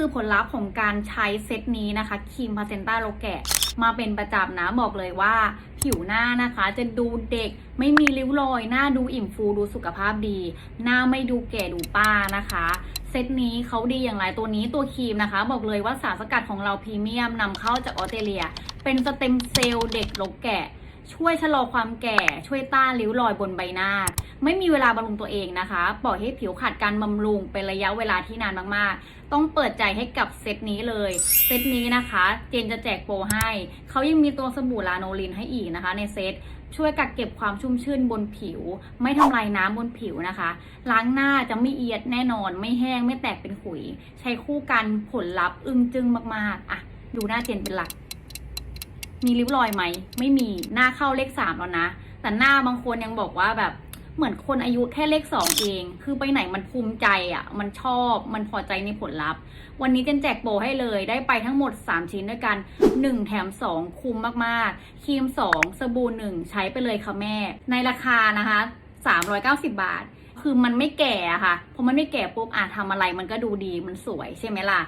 คือผลลัพธ์ของการใช้เซตนี้นะคะครีมพาเซนต้าโลแกะมาเป็นประจำนะบอกเลยว่า ผิวหน้านะคะจะดูเด็กไม่มีริ้วรอย หน้าดูอิ่มฟูดูสุขภาพดี หน้าไม่ดูแก่ดูป้านะคะ เซตนี้เขาดีอย่างไรตัวนี้ตัวครีมนะคะ บอกเลยว่าสารสกัดของเราพรีเมียมนำเข้าจากออสเตรเลีย เป็นสเต็มเซลล์เด็กลกแกะ ช่วยชะลอความแก่ ช่วยต้านริ้วรอยบนใบหน้า ไม่มีเวลาบำรุงตัวเองนะคะ ปล่อยให้ผิวขาดการบำรุงเป็นระยะเวลาที่นานมากๆ ต้องเปิดใจให้กับเซตนี้เลย เซตนี้นะคะ เจนจะแจกโปรให้ เขายังมีตัวสบู่ลาโนลินให้อีกนะคะ ในเซตช่วยกักเก็บความชุ่มชื่นบนผิว ไม่ทำลายน้ำบนผิวนะคะ ล้างหน้าจะไม่เอียดแน่นอน ไม่แห้งไม่แตกเป็นขุย ใช้คู่กันผลลัพธ์อึ้งจึงมากๆ อะ ดูหน้าเจนเป็นหลัก มีริ้วรอยไหม ไม่มีหน้าเข้าเลขสามแล้วนะ แต่หน้าบางคนยังบอกว่าแบบเหมือนคนอายุแค่เลขสองเอง คือไปไหนมันภูมิใจอะ มันชอบ มันพอใจในผลลัพธ์ วันนี้เจนแจกโปรให้เลย ได้ไปทั้งหมด 3 ชิ้นด้วยกัน 1 แถม 2 คุ้มมากๆ ครีม 2 สบู่ 1 ใช้ไปเลยค่ะแม่ ในราคานะคะ 390 บาท คือมันไม่แก่อะค่ะ เพอมันไม่แก่ปุ๊บอะทำอะไรมันก็ดูดี มันสวยใช่ไหมล่ะ